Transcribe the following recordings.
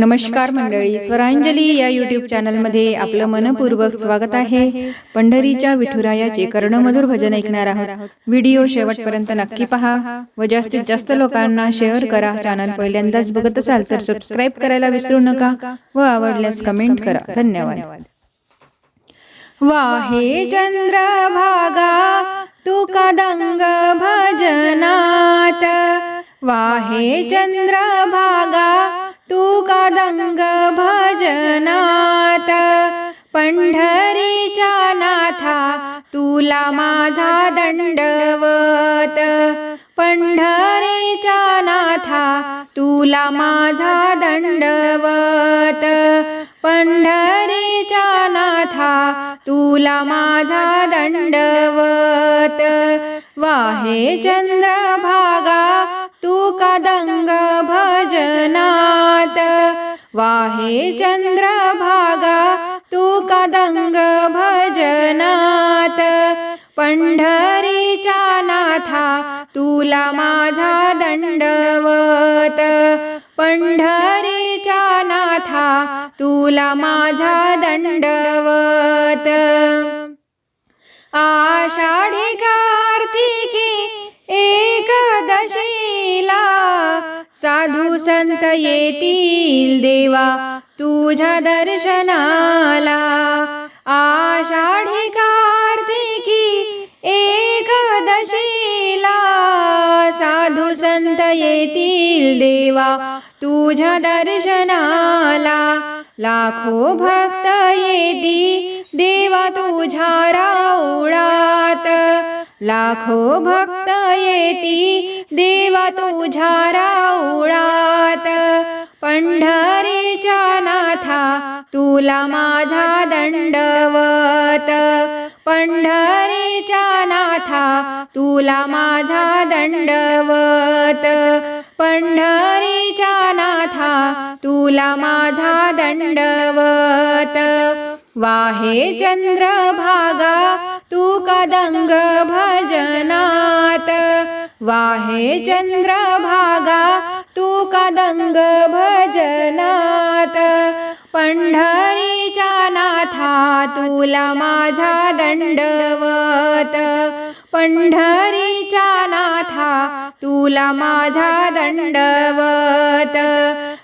नमस्कार मंडळी. स्वरांजली या युट्यूब चॅनलमध्ये आपलं मनपूर्वक स्वागत आहे. पंढरीच्या विठुरायाचे कर्णमधुर भजन ऐकणार आहोत. व्हिडिओ शेवटपर्यंत नक्की पहा व जास्तीत जास्त लोकांना शेअर करा. चॅनल पहिल्यांदाच बघत असाल तर सबस्क्राईब करायला विसरू नका व आवडल्यास कमेंट करा. धन्यवाद. वाहे चंद्र भागा तू कदंग भजनात? वाहे चंद्र भागा तू कदंग भजनात पंढरीच्या नाथा तुला माझा दंडवत. पंढरीच्या नाथा तुला माझा दंडवत. पंढरीच्या नाथा तुला माझा दंडवत. वाहे चंद्रभागा तू कदंग भजना वाहे चंद्रभागा तू कदंग भजनात. पंढरीच्या नाथा तुला माझा दंडवत. पंढरीच्या नाथा तुला माझा दंडवत. आषाढी कार्तिकी एकदशीला साधू संत येतील देवा तुझ्या दर्शनाला. आषाढी कार्तिकी एकदशीला. साधू संत येतील देवा तुझ्या दर्शनाला. लाखो भक्त येती देवा तुझ्या राऊळात लाखो भक्त येती देवा तुझ्या राऊळात पंढरीच्या नाथा तुला माझा दंडवत. पंढरीच्या नाथा तुला माझा दंडवत. पंढरीच्या नाथा तुला माझा दंडवत. वाहे चंद्रभागा तू कदंग भजनात? वाहे चंद्रभागा तू कदंग भजनात? पंढरीच्या नाथा तुला माझा दंडवत. पंढरीच्या नाथा तुला माझा दंडवत.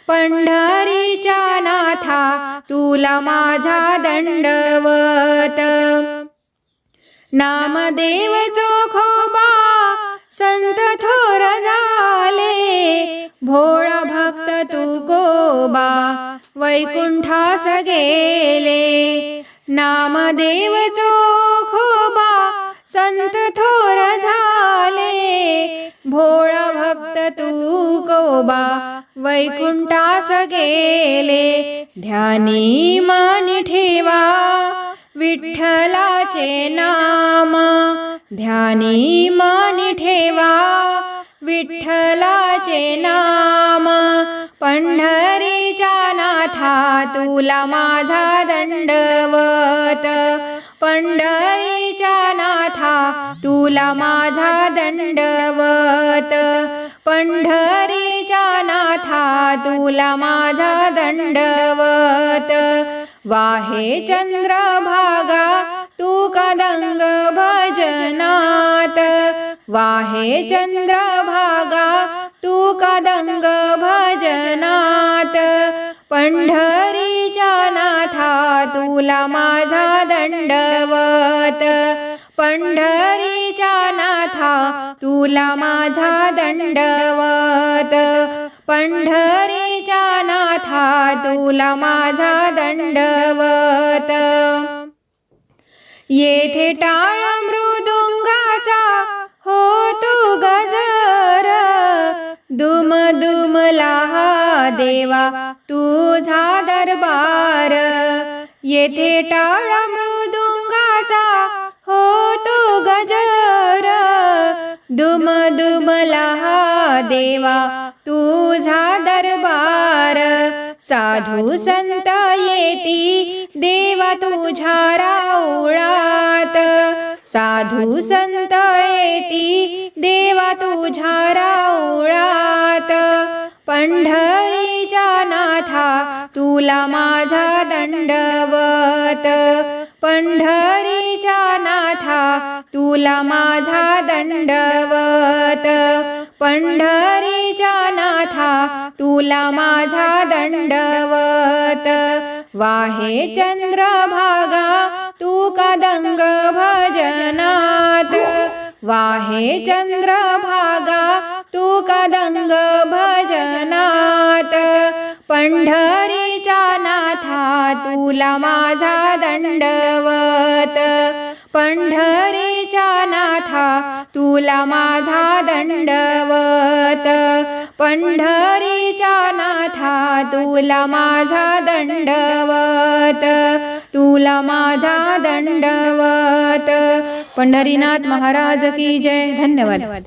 पंढरीच्या नाथा तुला माझा दंडवत. नामदेव चोखोबा संत थोर झाले. भोळा भक्त तू कोबा वैकुंठास गेले. नामदेव चोखोबा संत थोर झाले. वैकुंठास गेले ध्यानी मानी ठेवा. विठ्ठलाचे नाम ध्यानी मानी ठेवा. विठ्ठलाचे नाम पंढरीच्या नाथा तुला माझा दंडवत. पंढरीच्या नाथा तुला माझा दंडवत. पंढरी तुला माझा दंडवत. वाहे चंद्रभागा तू कदंग भजनात. वाहे चंद्रभागा तू कदंग भजनात. पंढरीच्या नाथा तुला माझा दंडवत. पंढरीच्या नाथा तुला माझा दंडवत. पंढरीच्या नाथा तुला माझा दंडवत. येथे टाळ मृदुंगाचा हो तू गजर. दुम दुमला हा देवा तुझा दरबार. येथे टाळ मृदुंग दुम दुमला हा देवा तुझा दरबार. साधू संत येती देवा तुझ्या राऊळात. साधू संत येती देवा तुझ्या राऊळात. पंढर तुला माझा दंडवत. पंढरीच्या नाथा तुला माझा दंडवत. पंढरीच्या नाथा तुला माझा दंडवत. वाहे चंद्रभागा तू कदंग भजनात वाहे चंद्रभागा तू कदंग भजनात पंढरीच्या नाथा तुला माझा दंडवत. पंढरीच्या नाथा तुला माझा दंडवत. पंढरीच्या नाथा तुला माझा दंडवत. तुला माझा दंडवत. पंढरीनाथ महाराज की जय. धन्यवाद.